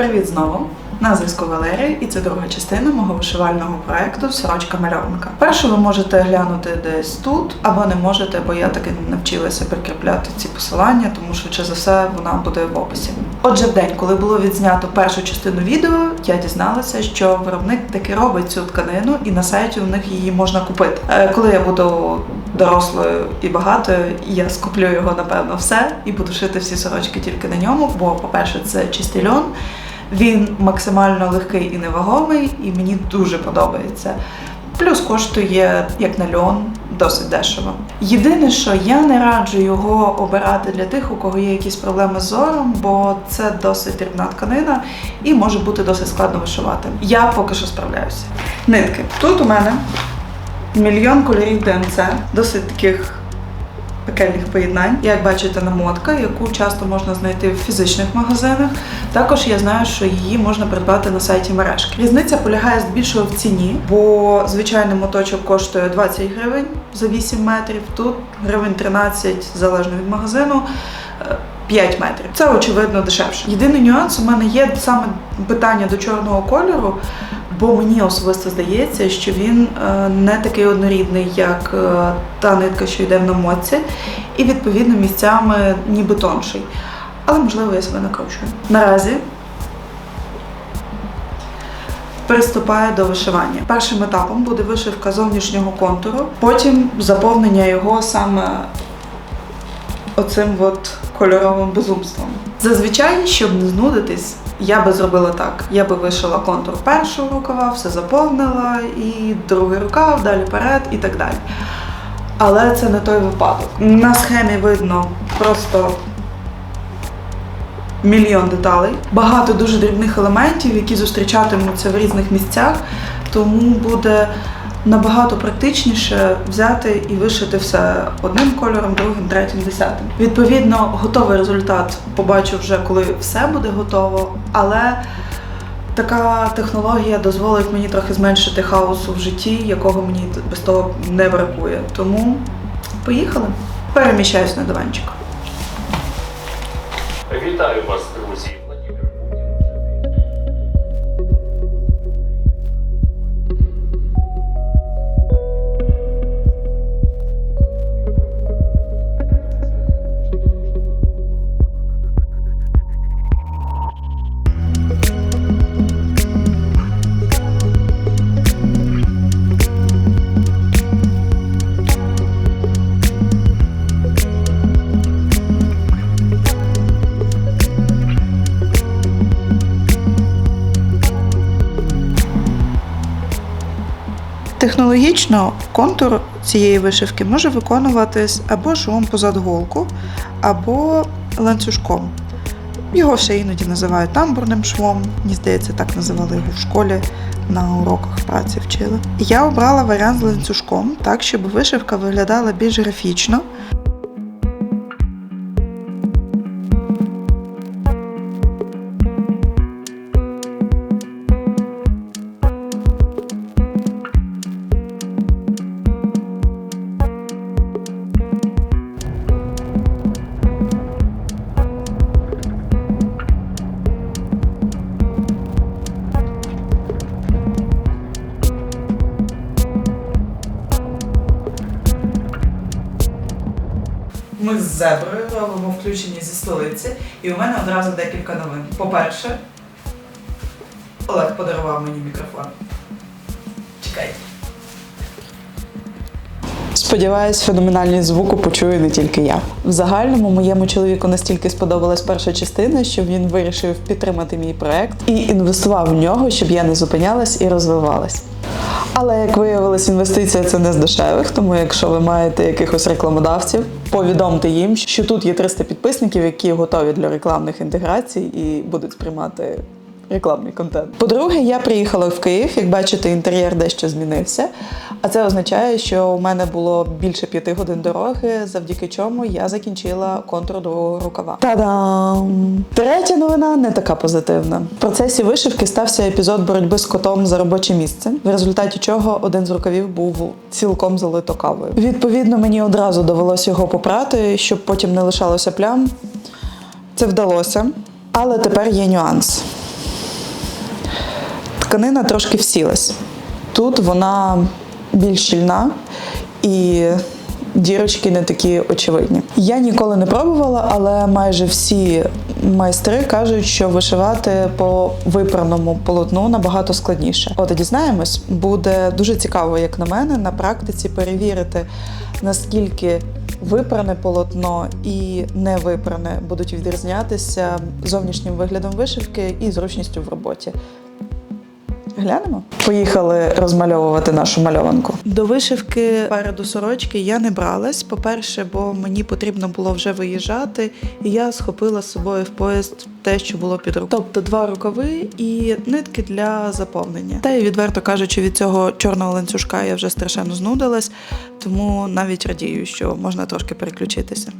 Привіт знову! На зв'язку Валерія, і це друга частина мого вишивального проекту Сорочка мальовника. Першу ви можете глянути десь тут, або не можете, бо я таки не навчилася прикріпляти ці посилання, тому що чи за все вона буде в описі. Отже, в день, коли було відзнято першу частину відео, я дізналася, що виробник таки робить цю тканину, і на сайті у них її можна купити. Е, Коли я буду дорослою і багатою, я скуплю його напевно все і буду шити всі сорочки тільки на ньому. Бо, по-перше, це чистий льон. Він максимально легкий і невагомий, і мені дуже подобається. Плюс коштує, як на льон, досить дешево. Єдине, що я не раджу його обирати для тих, у кого є якісь проблеми з зором, бо це досить дрібна тканина і може бути досить складно вишивати. Я поки що справляюся. Нитки. Тут у мене мільйон кольорів ДНЦ, досить таких пекельних поєднань. Як бачите, намотка, яку часто можна знайти в фізичних магазинах. Також я знаю, що її можна придбати на сайті мережки. Різниця полягає здебільшого в ціні, бо звичайний моточок коштує 20 гривень за 8 метрів. Тут гривень 13, залежно від магазину. е, 5 метрів. Це очевидно дешевше. Єдиний нюанс у мене є саме питання до чорного кольору, бо мені особисто здається, що він е, не такий однорідний, як е, та нитка, що йде в намотці, і відповідно місцями ніби тонший. Але можливо я себе накручую. Наразі приступаю до вишивання. Першим етапом буде вишивка зовнішнього контуру, потім заповнення його саме оцим от кольоровим безумством. Зазвичай, щоб не знудитись, я би зробила так: я би вишила контур першого рукава, все заповнила, і другий рукав, далі вперед і так далі. Але це не той випадок. На схемі видно просто мільйон деталей, багато дуже дрібних елементів, які зустрічатимуться в різних місцях, тому буде набагато практичніше взяти і вишити все одним кольором, другим, третім, десятим. Відповідно, готовий результат побачу вже, коли все буде готово, але така технологія дозволить мені трохи зменшити хаосу в житті, якого мені без того не бракує. Тому поїхали. Переміщаюсь на диванчик. Вітаю вас, Технологічно контур цієї вишивки може виконуватись або швом позад голку, або ланцюжком. Його ще іноді називають тамбурним швом. Мені здається, так називали його в школі на уроках праці вчили. Я обрала варіант з ланцюжком, так щоб вишивка виглядала більш графічно. Ми з зеброю робимо включення зі столиці, і у мене одразу декілька новин. По-перше, Олег подарував мені мікрофон. Чекайте. Сподіваюсь, феноменальність звуку почую не тільки я. В загальному моєму чоловіку настільки сподобалась перша частина, що він вирішив підтримати мій проект і інвестував в нього, щоб я не зупинялась і розвивалась. Але як виявилось, інвестиція це не з дешевих, тому якщо ви маєте якихось рекламодавців, повідомте їм, що тут є 300 підписників, які готові для рекламних інтеграцій і будуть сприймати рекламний контент. По-друге, я приїхала в Київ. Як бачите, інтер'єр дещо змінився. А це означає, що у мене було більше п'яти годин дороги, завдяки чому я закінчила контур другого рукава. Та-дам! Третя новина не така позитивна. В процесі вишивки стався епізод боротьби з котом за робоче місце, в результаті чого один з рукавів був цілком залито кавою. Відповідно, мені одразу довелося його попрати, щоб потім не лишалося плям. Це вдалося. Але тепер є нюанс. Тканина трошки всілась. Тут вона більш щільна і дірочки не такі очевидні. Я ніколи не пробувала, але майже всі майстри кажуть, що вишивати по випраному полотну набагато складніше. От дізнаємось, буде дуже цікаво, як на мене, на практиці перевірити, наскільки випране полотно і не випране будуть відрізнятися зовнішнім виглядом вишивки і зручністю в роботі. Глянемо. Поїхали розмальовувати нашу мальованку. До вишивки переду сорочки я не бралась. По-перше, бо мені потрібно було вже виїжджати, і я схопила з собою в поїзд те, що було під рукою. Тобто два рукави і нитки для заповнення. Та й відверто кажучи, від цього чорного ланцюжка я вже страшенно знудилась, тому навіть радію, що можна трошки переключитися.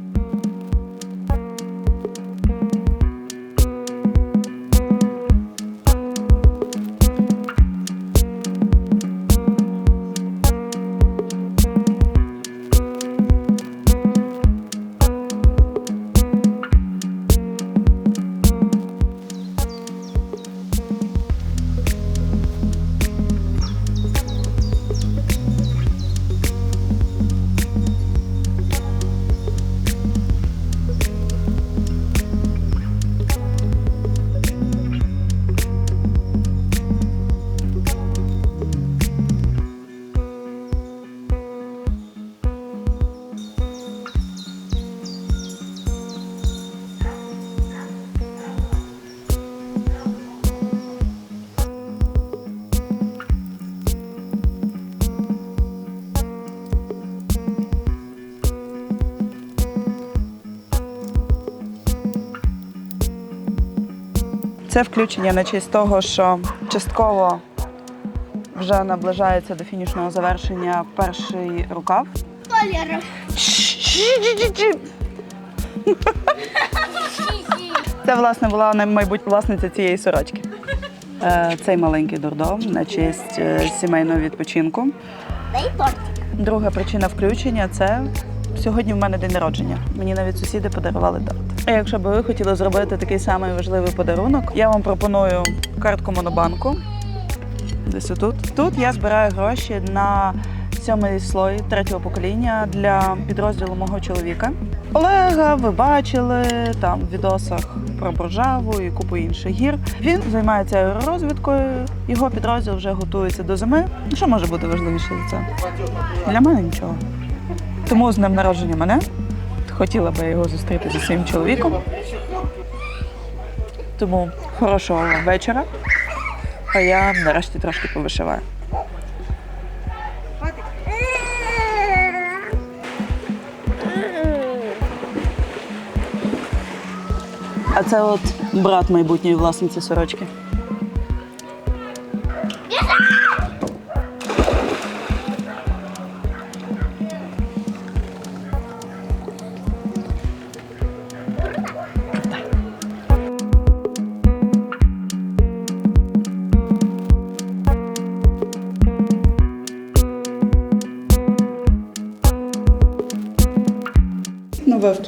Це включення на честь того, що частково вже наближається до фінішного завершення перший рукав. Це власне була мабуть власниця цієї сорочки. Е, Цей маленький дурдом на честь е, сімейного відпочинку. Друга причина включення це сьогодні в мене день народження. Мені навіть сусіди подарували торт. А якщо би ви хотіли зробити такий самий важливий подарунок, я вам пропоную картку Монобанку. Десь отут. Тут я збираю гроші на сьомий слой третього покоління для підрозділу мого чоловіка. Олега, ви бачили там в відосах про Боржаву і купу інших гір. Він займається аеророзвідкою, його підрозділ вже готується до зими. Що може бути важливіше за це? Для мене нічого. Тому з днем народження мене. Хотіла би його зустріти зі своїм чоловіком. Тому хорошого вечора. А я нарешті трошки повишиваю. А це от брат майбутньої власниці сорочки.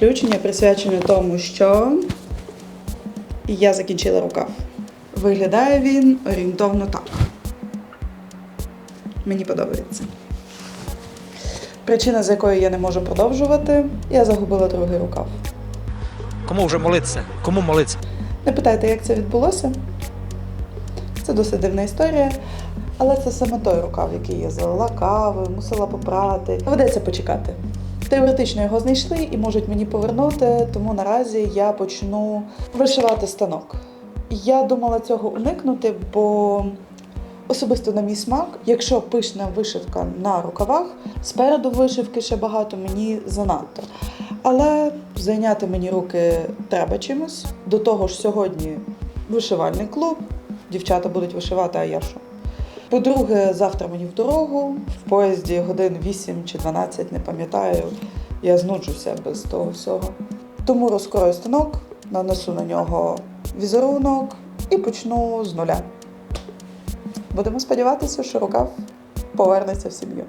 Включення присвячене тому, що я закінчила рукав. Виглядає він орієнтовно так. Мені подобається. Причина, з якої я не можу продовжувати, я загубила другий рукав. Кому вже молитися? Кому молитися? Не питайте, як це відбулося. Це досить дивна історія, але це саме той рукав, який я залила кави, мусила попрати. Доведеться почекати. Теоретично його знайшли і можуть мені повернути, тому наразі я почну вишивати станок. Я думала цього уникнути, бо особисто на мій смак, якщо пишна вишивка на рукавах, спереду вишивки ще багато мені занадто. Але зайняти мені руки треба чимось. До того ж, сьогодні вишивальний клуб, дівчата будуть вишивати, а я що? По-друге, завтра мені в дорогу, в поїзді годин 8 чи 12, не пам'ятаю. Я знуджуся без того всього. Тому розкрою станок, нанесу на нього візерунок і почну з нуля. Будемо сподіватися, що рукав повернеться в сім'ю.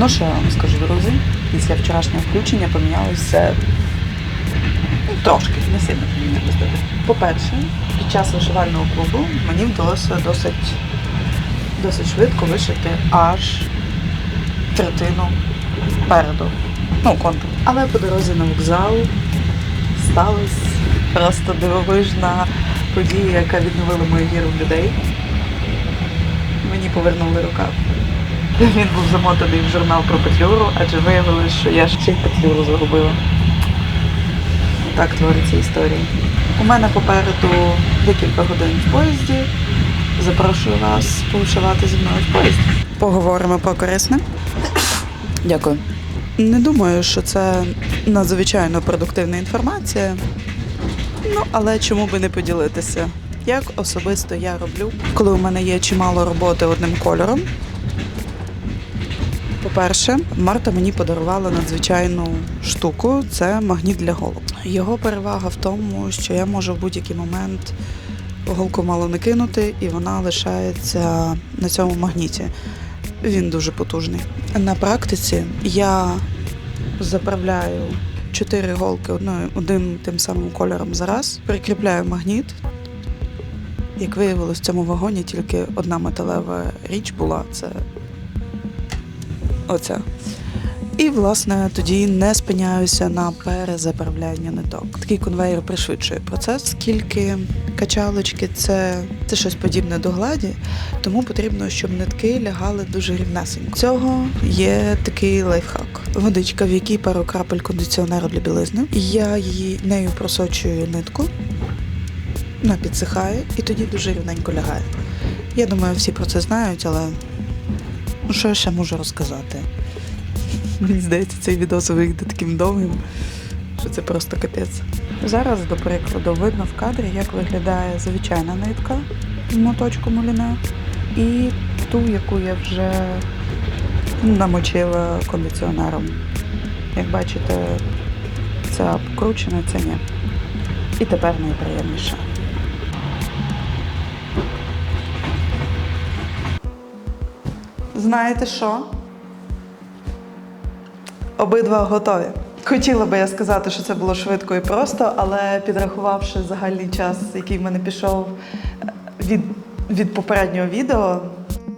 Ну що я вам скажу, друзі? Після вчорашнього включення помінялося трошки, не сильно помінялося. По-перше, під час вишивального клубу мені вдалося досить, досить швидко вишити аж третину переду. Ну, контур. Але по дорозі на вокзал сталася просто дивовижна подія, яка відновила мою віру в людей. Мені повернули рукав. Він був замотаний в журнал про петлюру, адже виявилось, що я ще й петлюру загубила. Так твориться історія. У мене попереду декілька годин в поїзді. Запрошую вас повишивати зі мною в поїзді. Поговоримо про корисне. Дякую. Не думаю, що це надзвичайно продуктивна інформація. Ну, але чому би не поділитися? Як особисто я роблю, коли у мене є чимало роботи одним кольором. По-перше, Марта мені подарувала надзвичайну штуку це магніт для голок. Його перевага в тому, що я можу в будь-який момент голку мало не кинути, і вона лишається на цьому магніті. Він дуже потужний. На практиці я заправляю чотири голки одною, одним тим самим кольором за раз, прикріпляю магніт. Як виявилось, в цьому вагоні тільки одна металева річ була це оця. І, власне, тоді не спиняюся на перезаправляння ниток. Такий конвейер пришвидшує процес, оскільки качалочки це, це щось подібне до гладі, тому потрібно, щоб нитки лягали дуже рівнесенько. Цього є такий лайфхак. Водичка, в якій пару крапель кондиціонеру для білизни. Я її нею просочую нитку, вона підсихає і тоді дуже рівненько лягає. Я думаю, всі про це знають, але ну, що я ще можу розказати? Мені здається, цей відео вийде таким довгим, що це просто капець. Зараз, до прикладу, видно в кадрі, як виглядає звичайна нитка з моточку муліне і ту, яку я вже намочила кондиціонером. Як бачите, ця покручена, ця ні. І тепер найприємніше. Знаєте що? Обидва готові. Хотіла би я сказати, що це було швидко і просто, але підрахувавши загальний час, який в мене пішов е, від, від попереднього відео,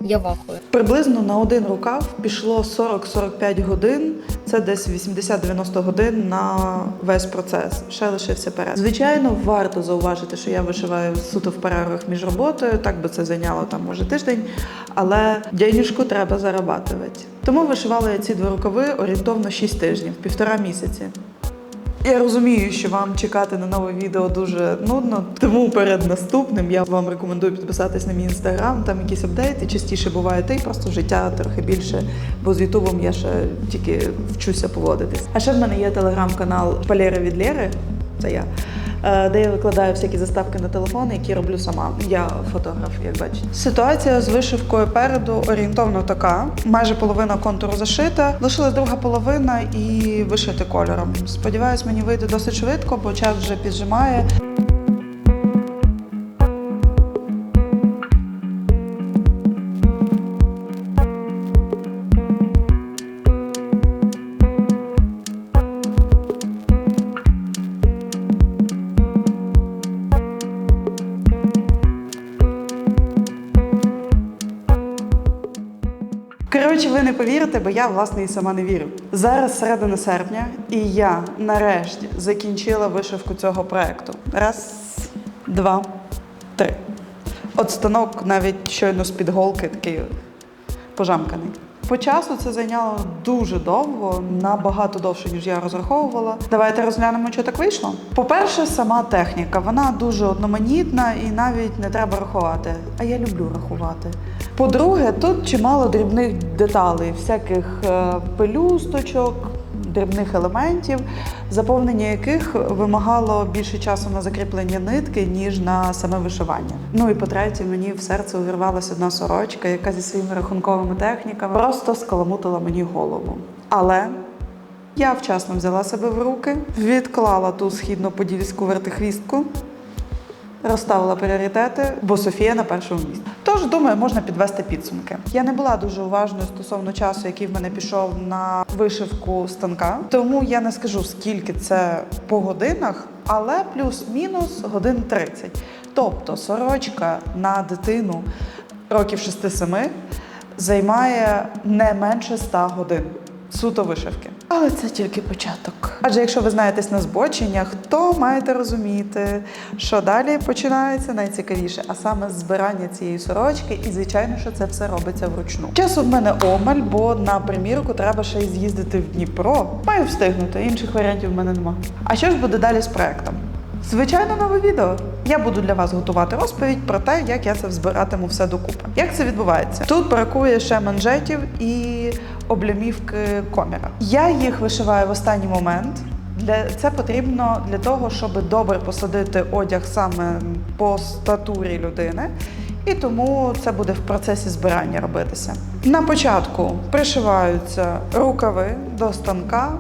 Я вахую. приблизно на один рукав пішло 40-45 годин. Це десь 80-90 годин на весь процес. Ще лишився перед. Звичайно, варто зауважити, що я вишиваю суто в перервах між роботою. Так би це зайняло там може тиждень, але денюжку треба зарабатувати. Тому вишивала я ці два рукави орієнтовно 6 тижнів, півтора місяці. Я розумію, що вам чекати на нове відео дуже нудно, тому перед наступним я вам рекомендую підписатись на мій інстаграм. Там якісь апдейти частіше буває, та й просто життя трохи більше, бо з Ютубом я ще тільки вчуся поводитись. А ще в мене є телеграм-канал Палєра від Лєри, це я. Е, Де я викладаю всякі заставки на телефон, які роблю сама. Я фотограф, як бачите. Ситуація з вишивкою переду орієнтовно така. Майже половина контуру зашита, лишилась друга половина і вишити кольором. Сподіваюсь, мені вийде досить швидко, бо час вже піджимає. Не повірите, бо я власне і сама не вірю. Зараз середина серпня, і я нарешті закінчила вишивку цього проекту. Раз, два, три. От станок навіть щойно з-під голки такий пожамканий. По часу це зайняло дуже довго, набагато довше, ніж я розраховувала. Давайте розглянемо, що так вийшло. По-перше, сама техніка. Вона дуже одноманітна і навіть не треба рахувати. А я люблю рахувати. По-друге, тут чимало дрібних деталей, всяких е, пелюсточок, дрібних елементів, заповнення яких вимагало більше часу на закріплення нитки, ніж на саме вишивання. Ну і по-третє, мені в серце увірвалася одна сорочка, яка зі своїми рахунковими техніками просто скаламутила мені голову. Але я вчасно взяла себе в руки, відклала ту східно-подільську вертихвістку, розставила пріоритети, бо Софія на першому місці. Тож, думаю, можна підвести підсумки. Я не була дуже уважною стосовно часу, який в мене пішов на вишивку станка, тому я не скажу, скільки це по годинах, але плюс-мінус годин 30. Тобто сорочка на дитину років 6-7 займає не менше 100 годин суто вишивки. Але це тільки початок. Адже якщо ви знаєтесь на збоченнях, то маєте розуміти, що далі починається найцікавіше, а саме збирання цієї сорочки, і звичайно, що це все робиться вручну. Часу в мене омаль, бо на примірку треба ще й з'їздити в Дніпро. Маю встигнути, інших варіантів в мене нема. А що ж буде далі з проектом? Звичайно, нове відео. Я буду для вас готувати розповідь про те, як я це збиратиму все докупи. Як це відбувається? Тут бракує ще манжетів і облямівки коміра. Я їх вишиваю в останній момент. Для це потрібно для того, щоб добре посадити одяг саме по статурі людини. І тому це буде в процесі збирання робитися. На початку пришиваються рукави до станка,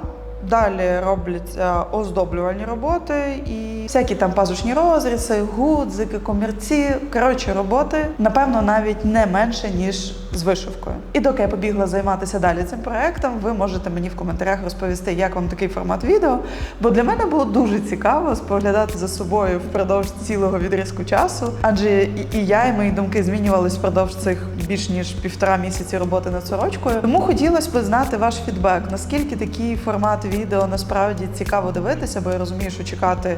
Далі робляться оздоблювальні роботи і всякі там пазучні розрізи, гудзики, комірці. Коротше, роботи, напевно, навіть не менше, ніж з вишивкою. І доки я побігла займатися далі цим проектом, ви можете мені в коментарях розповісти, як вам такий формат відео. Бо для мене було дуже цікаво споглядати за собою впродовж цілого відрізку часу, адже і, я, і мої думки змінювались впродовж цих більш ніж півтора місяці роботи над сорочкою. Тому хотілося б знати ваш фідбек, наскільки такий формат відео насправді цікаво дивитися, бо я розумію, що чекати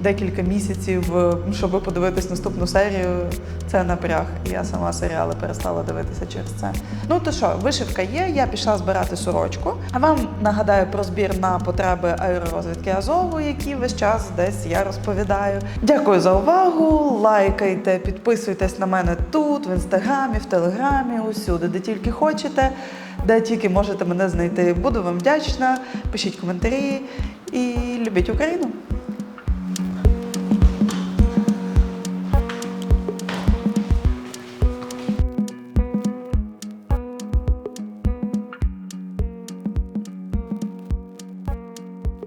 декілька місяців, е, щоб подивитись наступну серію, це напряг. Я сама серіали перестала дивитися через це. Ну то що, вишивка є, я пішла збирати сорочку. А вам нагадаю про збір на потреби аеророзвідки Азову, які весь час десь я розповідаю. Дякую за увагу. Лайкайте, підписуйтесь на мене тут, в інстаграмі, в телеграмі, усюди, де тільки хочете, де тільки можете мене знайти. Буду вам вдячна. Пишіть коментарі і любіть Україну.